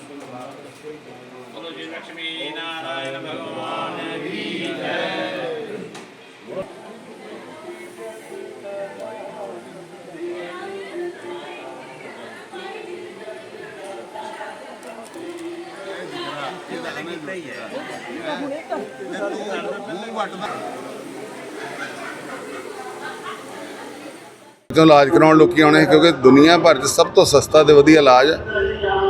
ਭਦਰਾਣਿ ਪਸ਼ੰਤੁ ਭਾਰਤਸਯ ਬੋਲੋ ਜੀ ਲక్ష్ਮੀ ਨਾਰਾਇਣ ਤੋਂ ਇਲਾਜ ਕਰਾਉਣ ਲੋਕੀ ਆਉਣੇ? ਕਿਉਂਕਿ ਦੁਨੀਆ ਭਰ 'ਚ ਸਭ ਤੋਂ ਸਸਤਾ ਤੇ ਵਧੀਆ ਇਲਾਜ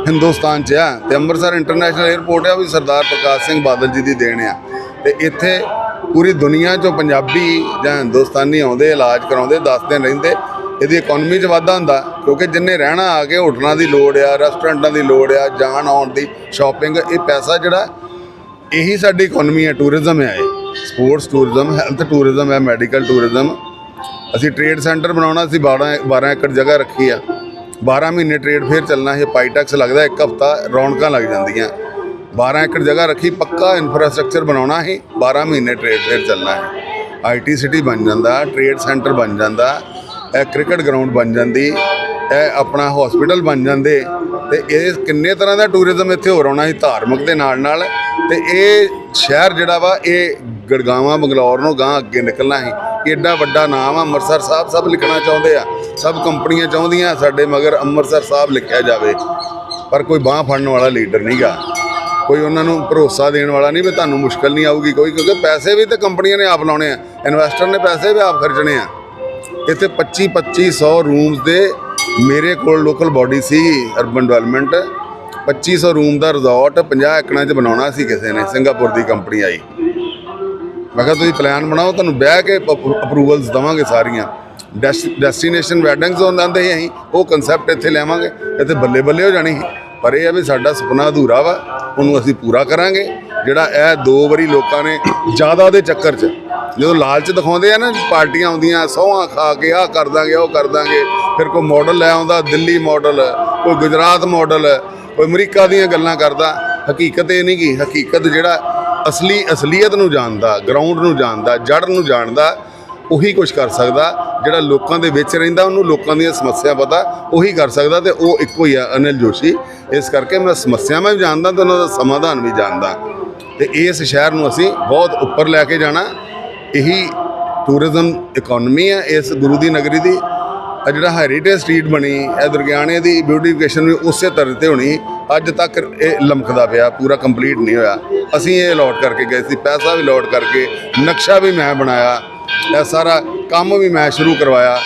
ਹਿੰਦੁਸਤਾਨ 'ਚ ਆ ਤੇ ਅੰਮ੍ਰਿਤਸਰ ਇੰਟਰਨੈਸ਼ਨਲ 에ਅਰਪੋਰਟ ਆ, ਉਹ ਵੀ ਸਰਦਾਰ ਪ੍ਰਕਾਸ਼ ਸਿੰਘ ਬਾਦਲ ਜੀ ਦੀ ਦੇਣ ਆ। ਤੇ ਇੱਥੇ ਪੂਰੀ ਦੁਨੀਆ 'ਚੋਂ ਪੰਜਾਬੀ ਜਾਂ ਹਿੰਦੁਸਤਾਨੀ ਆਉਂਦੇ, ਇਲਾਜ ਕਰਾਉਂਦੇ 10 ਦਿਨ ਰਹਿੰਦੇ, ਇਹਦੀ ਇਕਨੋਮੀ 'ਚ ਵਾਧਾ ਹੁੰਦਾ, ਕਿਉਂਕਿ ਜਿੰਨੇ ਰਹਿਣਾ ਆ ਕੇ ਹੋਟਲਾਂ ਦੀ ਲੋੜ ਆ ਰੈਸਟੋਰੈਂਟਾਂ ਦੀ ਲੋੜ ਆ, ਜਾਣ ਆਉਣ ਦੀ ਸ਼ਾਪਿੰਗ ਇਹ ਪੈਸਾ ਜਿਹੜਾ, ਇਹੀ ਸਾਡੀ ਇਕਨੋਮੀ ਹੈ ਟੂਰਿਜ਼ਮ ਹੈ ਇਹ। ਸਪੋਰਟਸ ਟੂਰਿਜ਼ਮ ਹੈਲਥ ਟੂਰਿਜ਼ਮ ਹੈ ਮੈਡੀਕਲ ਟੂਰਿਜ਼ਮ ਅਸੀਂ ਟ੍ਰੇਡ ਸੈਂਟਰ ਬਣਾਉਣਾ ਸੀ 12 12 ਏਕੜ ਜਗ੍ਹਾ ਰੱਖੀ ਆ। 12 ਮਹੀਨੇ ਟ੍ਰੇਡ ਫੇਅਰ ਚੱਲਣਾ ਹੈ ਪਾਈਟੈਕਸ ਲੱਗਦਾ ਇੱਕ ਹਫਤਾ, ਰੌਣਕਾਂ ਲੱਗ ਜਾਂਦੀਆਂ। 12 ਏਕੜ ਜਗ੍ਹਾ ਰੱਖੀ, ਪੱਕਾ ਇਨਫਰਾਸਟ੍ਰਕਚਰ ਬਣਾਉਣਾ ਹੈ 12 ਮਹੀਨੇ ਟ੍ਰੇਡ ਫੇਅਰ ਚੱਲਣਾ ਹੈ ਆਈਟੀ ਸਿਟੀ ਬਣ ਜਾਂਦਾ ਟ੍ਰੇਡ ਸੈਂਟਰ ਬਣ ਜਾਂਦਾ, ਇਹ ਕ੍ਰਿਕਟ ਗਰਾਊਂਡ ਬਣ ਜਾਂਦੀ, ਇਹ ਆਪਣਾ ਹਸਪੀਟਲ ਬਣ ਜਾਂਦੇ, ਤੇ ਇਹ ਕਿੰਨੇ ਤਰ੍ਹਾਂ ਦਾ ਟੂਰਿਜ਼ਮ ਇੱਥੇ ਹੋਰ ਆਉਣਾ ਸੀ, ਧਾਰਮਿਕ ਦੇ ਨਾਲ ਨਾਲ, ਤੇ ਇਹ ਸ਼ਹਿਰ ਜਿਹੜਾ ਵਾ, ਇਹ ਗੜਗਾਵਾਂ ਬੰਗਲੌਰ ਨੂੰ ਗਾਂ ਅੱਗੇ ਨਿਕਲਣਾ ਸੀ। ਏਡਾ ਵੱਡਾ ਨਾਮ ਆ, ਅੰਮ੍ਰਿਤਸਰ ਸਾਹਿਬ ਸਭ ਲਿਖਣਾ ਚਾਹੁੰਦੇ ਆ, ਸਭ ਕੰਪਨੀਆਂ ਚਾਹੁੰਦੀਆਂ ਸਾਡੇ, ਮਗਰ ਅੰਮ੍ਰਿਤਸਰ ਸਾਹਿਬ ਲਿਖਿਆ ਜਾਵੇ। ਪਰ ਕੋਈ ਬਾਹ ਫੜਨ ਵਾਲਾ ਲੀਡਰ ਨਹੀਂਗਾ ਕੋਈ ਉਹਨਾਂ ਨੂੰ ਭਰੋਸਾ ਦੇਣ ਵਾਲਾ ਨਹੀਂ ਵੀ ਤੁਹਾਨੂੰ ਮੁਸ਼ਕਲ ਨਹੀਂ ਆਊਗੀ ਕੋਈ, ਕਿਉਂਕਿ ਪੈਸੇ ਵੀ ਤਾਂ ਕੰਪਨੀਆਂ ਨੇ ਆਪ ਲਾਉਣੇ ਆ। ਇਨਵੈਸਟਰ ਨੇ ਪੈਸੇ ਵੀ ਆਪ ਖਰਚਣੇ ਆ। ਇੱਥੇ 25 2500 ਰੂਮਸ ਦੇ ਮੇਰੇ ਕੋਲ ਲੋਕਲ ਬਾਡੀ ਸੀ ਅਰਬਨ ਡਿਵੈਲਪਮੈਂਟ 2500 ਰੂਮ ਦਾ ਰਿਜ਼ੋਰਟ 50 ਏਕੜਾਂ 'ਚ ਬਣਾਉਣਾ ਸੀ ਕਿਸੇ ਨੇ, ਸਿੰਗਾਪੁਰ ਦੀ ਕੰਪਨੀ ਆਈ। ਮੈਂ ਕਿਹਾ ਤੁਸੀਂ ਪਲਾਨ ਬਣਾਓ, ਤੁਹਾਨੂੰ ਬਹਿ ਕੇ ਅਪਰੂਵਲਸ ਦਵਾਂਗੇ ਸਾਰੀਆਂ। ਡੈਸਟੀਨੇਸ਼ਨ ਵੈਡਿੰਗਸ ਹੁੰਦੇ ਸੀ ਅਸੀਂ, ਉਹ ਕਨਸੈਪਟ ਇੱਥੇ ਲੈਵਾਂਗੇ ਇੱਥੇ ਬੱਲੇ ਬੱਲੇ ਹੋ ਜਾਣੀ ਸੀ। ਪਰ ਇਹ ਆ ਵੀ ਸਾਡਾ ਸੁਪਨਾ ਅਧੂਰਾ ਵਾ, ਉਹਨੂੰ ਅਸੀਂ ਪੂਰਾ ਕਰਾਂਗੇ। ਜਿਹੜਾ ਇਹ ਦੋ ਵਾਰੀ ਲੋਕਾਂ ਨੇ ਜ਼ਿਆਦਾ ਦੇ ਚੱਕਰ 'ਚ, ਜਦੋਂ ਲਾਲਚ ਦਿਖਾਉਂਦੇ ਆ ਨਾ ਪਾਰਟੀਆਂ ਆਉਂਦੀਆਂ ਸੌਹਾਂ ਖਾ ਕੇ ਆਹ ਕਰ ਦਾਂਗੇ, ਉਹ ਕਰ ਦਾਂਗੇ, ਫਿਰ ਕੋਈ ਮਾਡਲ ਲੈ ਆਉਂਦਾ, ਦਿੱਲੀ ਮਾਡਲ ਕੋਈ ਗੁਜਰਾਤ ਮਾਡਲ ਕੋਈ ਅਮਰੀਕਾ ਦੀਆਂ ਗੱਲਾਂ ਕਰਦਾ, ਹਕੀਕਤ ਇਹ ਨਹੀਂ ਗੀ, ਹਕੀਕਤ ਜਿਹੜਾ ਅਸਲੀ ਅਸਲੀਅਤ ਨੂੰ ਜਾਣਦਾ ਗਰਾਊਂਡ ਨੂੰ ਜਾਣਦਾ ਜੜ ਨੂੰ ਜਾਣਦਾ, ਉਹੀ ਕੁਝ ਕਰ ਸਕਦਾ। ਜਿਹੜਾ ਲੋਕਾਂ ਦੇ ਵਿੱਚ ਰਹਿੰਦਾ, ਉਹਨੂੰ ਲੋਕਾਂ ਦੀਆਂ ਸਮੱਸਿਆ ਪਤਾ, ਉਹੀ ਕਰ ਸਕਦਾ ਤੇ ਉਹ ਇੱਕੋ ਹੀ ਆ ਅਨਿਲ ਜੋਸ਼ੀ। ਇਸ ਕਰਕੇ ਮੈਂ ਸਮੱਸਿਆਵਾਂ ਵੀ ਜਾਣਦਾ ਤੇ ਉਹਨਾਂ ਦਾ ਸਮਾਧਾਨ ਵੀ ਜਾਣਦਾ। ਤੇ ਇਸ ਸ਼ਹਿਰ ਨੂੰ ਅਸੀਂ ਬਹੁਤ ਉੱਪਰ ਲੈ ਕੇ ਜਾਣਾ। ਇਹੀ ਟੂਰਿਜ਼ਮ ਇਕਨੋਮੀ ਹੈ ਇਸ ਗੁਰੂ ਦੀ ਨਗਰੀ ਦੀ। ਆ ਜਿਹੜਾ ਹੈਰੀਟੇਜ ਸਟਰੀਟ ਬਣੀ, ਇਹ ਦੁਰਗਿਆਣੇ ਦੀ ਬਿਊਟੀਫਿਕੇਸ਼ਨ ਵੀ ਉਸੇ ਤਰ੍ਹਾਂ ਤੇ ਹੋਣੀ। ਅੱਜ ਤੱਕ ਇਹ ਲਮਕਦਾ ਪਿਆ, ਪੂਰਾ ਕੰਪਲੀਟ ਨਹੀਂ ਹੋਇਆ। ਅਸੀਂ ਇਹ ਅਲੋਟ ਕਰਕੇ ਗਏ ਸੀ, ਪੈਸਾ ਵੀ ਅਲੋਟ ਕਰਕੇ, ਨਕਸ਼ਾ ਵੀ ਮੈਂ ਬਣਾਇਆ, ਇਹ ਸਾਰਾ ਕੰਮ ਵੀ ਮੈਂ ਸ਼ੁਰੂ ਕਰਵਾਇਆ।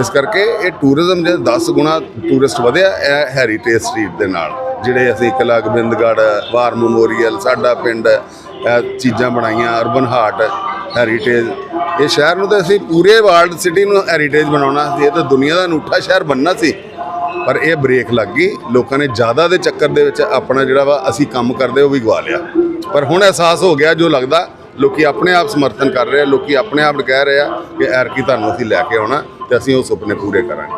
ਇਸ ਕਰਕੇ ਇਹ ਟੂਰਿਜ਼ਮ ਜੇ 10 ਗੁਣਾ ਟੂਰਿਸਟ ਵਧਿਆ, ਇਹ ਹੈਰੀਟੇਜ ਸਟਰੀਟ ਦੇ ਨਾਲ। ਜਿਹੜੇ ਅਸੀਂ ਕਿਲ੍ਹਾ ਗੋਬਿੰਦਗੜ੍ਹ ਵਾਰ ਮੈਮੋਰੀਅਲ ਸਾਡਾ ਪਿੰਡ, ਇਹ ਚੀਜ਼ਾਂ ਬਣਾਈਆਂ ਅਰਬਨ ਹਾਰਟ ਹੈਰੀਟੇਜ ਇਹ ਸ਼ਹਿਰ ਨੂੰ ਤਾਂ ਅਸੀਂ ਪੂਰੇ ਵਰਲਡ ਸਿਟੀ ਨੂੰ ਹੈਰੀਟੇਜ ਬਣਾਉਣਾ ਸੀ। ਇਹ ਤਾਂ ਦੁਨੀਆ ਦਾ ਅਨੂਠਾ ਸ਼ਹਿਰ ਬਣਨਾ ਸੀ। ਪਰ ਇਹ ਬ੍ਰੇਕ ਲੱਗ ਗਈ। ਲੋਕਾਂ ਨੇ ਜ਼ਿਆਦਾ ਦੇ ਚੱਕਰ ਦੇ ਵਿੱਚ ਆਪਣਾ ਜਿਹੜਾ ਵਾ ਅਸੀਂ ਕੰਮ ਕਰਦੇ, ਉਹ ਵੀ ਗਵਾ ਲਿਆ। ਪਰ ਹੁਣ ਅਹਿਸਾਸ ਹੋ ਗਿਆ ਜੋ ਲੱਗਦਾ, ਲੋਕੀ ਆਪਣੇ ਆਪ ਸਮਰਥਨ ਕਰ ਰਹੇ ਆ, ਲੋਕੀ ਆਪਣੇ ਆਪ ਕਹਿ ਰਹੇ ਆ ਕਿ ਐਰਕੀ ਤੁਹਾਨੂੰ ਅਸੀਂ ਲੈ ਕੇ ਆਉਣਾ ਤੇ ਅਸੀਂ ਉਹ ਸੁਪਨੇ ਪੂਰੇ ਕਰਾਂਗੇ।